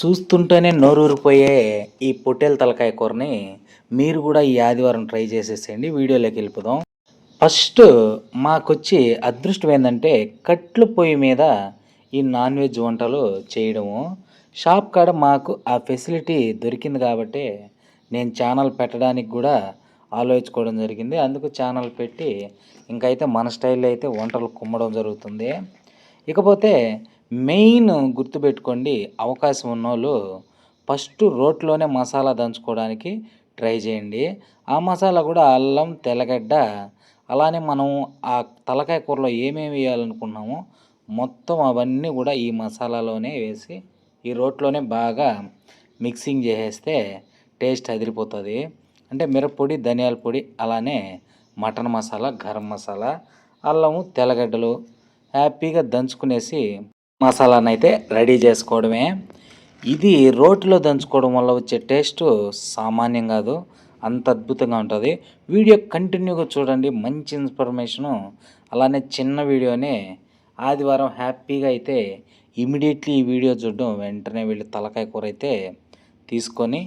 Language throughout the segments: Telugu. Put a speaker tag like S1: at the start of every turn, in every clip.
S1: చూస్తుంటేనే నోరూరిపోయే ఈ పొట్టేల తలకాయ కూరని మీరు కూడా ఈ ఆదివారం ట్రై చేసేసేయండి. వీడియోలోకి వెళ్ళిపోదాం. ఫస్ట్ మాకొచ్చి అదృష్టం ఏంటంటే కట్లు పొయ్యి మీద ఈ నాన్ వెజ్ వంటలు చేయడము. షాప్ కాడ మాకు ఆ ఫెసిలిటీ దొరికింది కాబట్టి నేను ఛానల్ పెట్టడానికి కూడా ఆలోచించుకోవడం జరిగింది. అందుకు ఛానల్ పెట్టి ఇంకైతే మన స్టైల్లో అయితే వంటలు కుమ్మడం జరుగుతుంది. ఇకపోతే మెయిన్ గుర్తుపెట్టుకోండి అవకాశం ఉన్నోళ్ళు ఫస్ట్ రోట్లోనే మసాలా దంచుకోవడానికి ట్రై చేయండి. ఆ మసాలా కూడా అల్లం తెల్లగడ్డ అలానే మనం ఆ తలకాయ కూరలో ఏమేమి వేయాలనుకున్నామో మొత్తం అవన్నీ కూడా ఈ మసాలాలోనే వేసి ఈ రోట్లోనే బాగా మిక్సింగ్ చేసేస్తే టేస్ట్ అదిరిపోతుంది. అంటే మిరప్పొడి ధనియాల పొడి అలానే మటన్ మసాలా గరం మసాలా అల్లము తెల్లగడ్డలు హ్యాపీగా దంచుకునేసి మసాలాను అయితే రెడీ చేసుకోవడమే. ఇది రోటిలో దంచుకోవడం వల్ల వచ్చే టేస్ట్ సామాన్యం కాదు అంత అద్భుతంగా ఉంటుంది. వీడియో కంటిన్యూగా చూడండి మంచి ఇన్ఫర్మేషను అలానే చిన్న వీడియోనే ఆదివారం హ్యాపీగా అయితే ఇమీడియట్లీ ఈ వీడియో చూడడం వెంటనే వెళ్ళి తలకాయ కూర అయితే తీసుకొని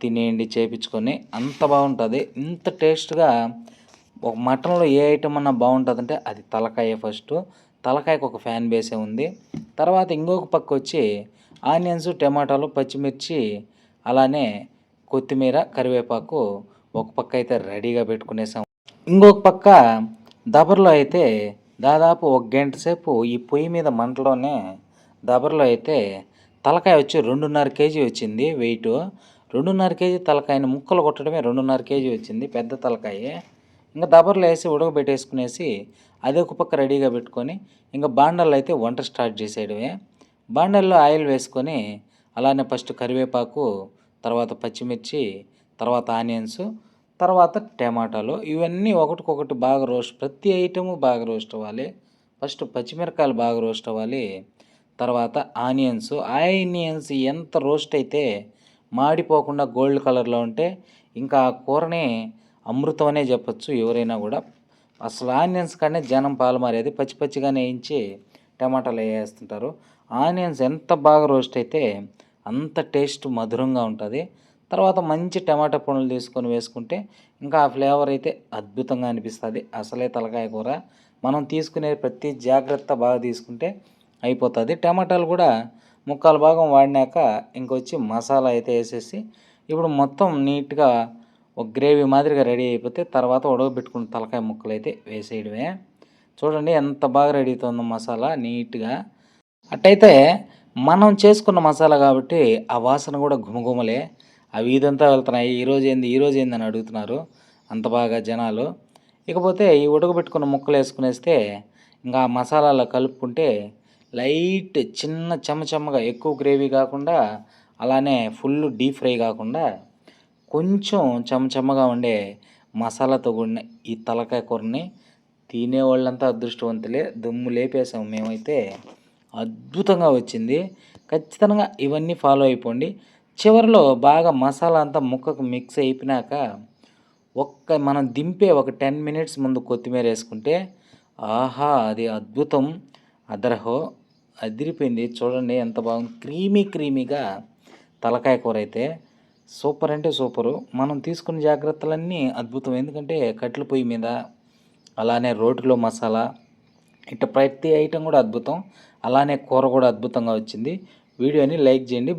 S1: తినేయండి చేపించుకొని. అంత బాగుంటుంది. ఇంత టేస్ట్గా ఒక మటన్లో ఏ ఐటమ్ అన్నా బాగుంటుందంటే అది తలకాయ ఫస్ట్. తలకాయకు ఒక ఫ్యాన్ బేసే ఉంది. తర్వాత ఇంకొక పక్క వచ్చి ఆనియన్స్ టమాటాలు పచ్చిమిర్చి అలానే కొత్తిమీర కరివేపాకు ఒక పక్క అయితే రెడీగా పెట్టుకునేసాం. ఇంకొక పక్క దబర్లో అయితే దాదాపు ఒక గంట సేపు ఈ పొయ్యి మీద మంటలోనే దబర్లో అయితే తలకాయ వచ్చి రెండున్నర కేజీ వచ్చింది వెయిట్. రెండున్నర కేజీ తలకాయని ముక్కలు కొట్టడమే రెండున్నర కేజీ వచ్చింది. పెద్ద తలకాయ. ఇంకా దబర్లో వేసి ఉడకబెట్టేసుకునేసి అది ఒక పక్క రెడీగా పెట్టుకొని ఇంకా బాండల్లో అయితే వంట స్టార్ట్ చేసేయడమే. బాండల్లో ఆయిల్ వేసుకొని అలానే ఫస్ట్ కరివేపాకు తర్వాత పచ్చిమిర్చి తర్వాత ఆనియన్స్ తర్వాత టమాటాలు ఇవన్నీ ఒకటికొకటి బాగా రోస్ట్ ప్రతి ఐటము బాగా రోస్ట్ అవ్వాలి. ఫస్ట్ పచ్చిమిరకాయలు బాగా రోస్ట్ అవ్వాలి. తర్వాత ఆనియన్స్ ఆనియన్స్ ఎంత రోస్ట్ అయితే మాడిపోకుండా గోల్డ్ కలర్లో ఉంటే ఇంకా ఆ కూరని అమృతం అనే చెప్పచ్చు. ఎవరైనా కూడా అసలు ఆనియన్స్ కానీ జనం పాలు మారేది పచ్చి పచ్చిగానే వేయించి టమాటాలు వేస్తుంటారు. ఆనియన్స్ ఎంత బాగా రోస్ట్ అయితే అంత టేస్ట్ మధురంగా ఉంటుంది. తర్వాత మంచి టమాటా పండ్లు తీసుకొని వేసుకుంటే ఇంకా ఆ ఫ్లేవర్ అయితే అద్భుతంగా అనిపిస్తుంది. అసలే తలకాయ కూర. మనం తీసుకునే ప్రతి జాగ్రత్త బాగా తీసుకుంటే అయిపోతుంది. టమాటాలు కూడా ముక్కాల భాగం వాడినాక ఇంకొచ్చి మసాలా అయితే వేసేసి ఇప్పుడు మొత్తం నీట్గా ఒక గ్రేవీ మాదిరిగా రెడీ అయిపోతే తర్వాత ఉడకబెట్టుకున్న తలకాయ ముక్కలు అయితే వేసేయడమే. చూడండి ఎంత బాగా రెడీ అవుతుందో మసాలా నీట్గా. అట్టయితే మనం చేసుకున్న మసాలా కాబట్టి ఆ వాసన కూడా గుమగుమలే అవి ఇదంతా వెళ్తున్నాయి. ఈరోజు ఏంది ఈరోజు ఏంది అని అడుగుతున్నారు అంత బాగా జనాలు. ఇకపోతే ఈ ఉడకబెట్టుకున్న ముక్కలు వేసుకునేస్తే ఇంకా ఆ మసాలాలో కలుపుకుంటే లైట్ చిన్న చెమ్మచెమ్మగా ఎక్కువ గ్రేవీ కాకుండా అలానే ఫుల్ డీప్ ఫ్రై కాకుండా కొంచెం చెమ్మచెమ్మగా ఉండే మసాలాతో కూడిన ఈ తలకాయ కూరని తినేవాళ్ళంతా అదృష్టవంతులే. దుమ్ము లేపేసాం మేమైతే. అద్భుతంగా వచ్చింది. ఖచ్చితంగా ఇవన్నీ ఫాలో అయిపోండి. చివరిలో బాగా మసాలా అంతా ముక్కకు మిక్స్ అయిపోయినాక ఒక్క మనం దింపే ఒక టెన్ మినిట్స్ ముందు కొత్తిమీర వేసుకుంటే ఆహా అది అద్భుతం. అదరహో అదిరిపోయింది. చూడండి ఎంత బాగుంది. క్రీమీ క్రీమీగా తలకాయ కూర అయితే సూపర్ అంటే సూపరు. మనం తీసుకున్న జాగ్రత్తలన్నీ అద్భుతం. ఎందుకంటే కట్టెల పొయ్యి మీద అలానే రోటిలో మసాలా ఇట్లా ప్రతి ఐటెం కూడా అద్భుతం. అలానే కూర కూడా అద్భుతంగా వచ్చింది. వీడియోని లైక్ చేయండి.